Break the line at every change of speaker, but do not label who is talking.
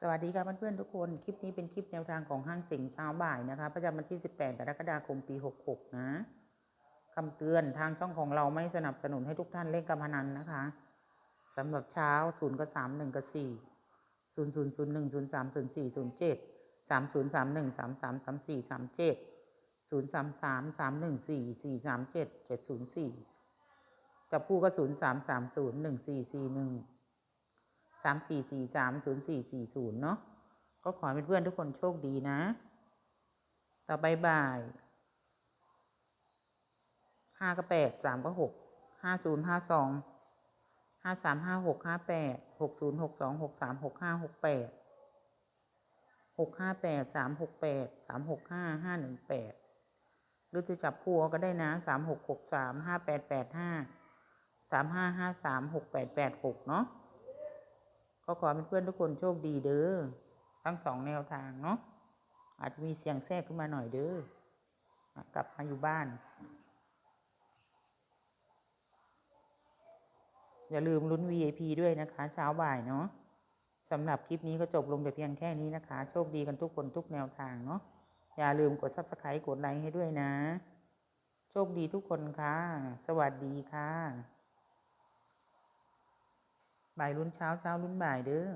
สวัสดีค่ะเพื่อนๆทุกคน คลิปนี้เป็นคลิปแนวทางของห้างเสิงเช้าบ่ายนะคะ ประจำวันที่ 18 กรกฎาคม ปี 66 นะคำเตือนทางช่องของเราไม่สนับสนุนให้ทุกท่านเล่นการพนันนะคะสำหรับเช้า 0 กับ 3 1 กับ 4 0 0 0 1 0 3 0 4 0 7 3 0 3 1 3 3 3 4 3 7 0 3 3 3 1 4 4 3 7 7 0 4 จับคู่ก็ 0 3 3 0 1 4 4 1 สามสี่สี่สามศูนย์สี่สี่ศูนย์เนาะก็ขอให้เพื่อนๆทุกคนโชคดีนะ ต่อไปบ่ายห้าก็แปดสามก็หกห้าศูนย์ห้าสองห้าสามห้าหกห้าแปดหกศูนย์หกสองหกสามหกห้าหกแปดหกห้าแปดสามหกแปดสามหกห้าห้าหนึ่งแปดหรือจะจับคู่ก็ได้นะสามหกหกสามห้าแปดแปดห้าสามห้าห้าสามหกแปดแปดหกเนาะ ก็ขอให้เพื่อนๆทุกคนโชคดีเด้อทั้งสองแนวทางเนาะอาจจะมีเสียงแทรกขึ้นมาหน่อยเด้อกลับมาอยู่บ้าน อย่าลืมลุ้น VIP ด้วยนะคะ เช้าบ่ายเนาะสำหรับคลิปนี้ก็จบลงแต่เพียงแค่นี้นะคะ โชคดีกันทุกคนทุกแนวทางเนาะอย่าลืมกด Subscribe กดไลค์ให้ด้วยนะ โชคดีทุกคนค่ะ สวัสดีค่ะ บ่ายรุ่นเช้าเช้ารุ่นบ่ายเด้อ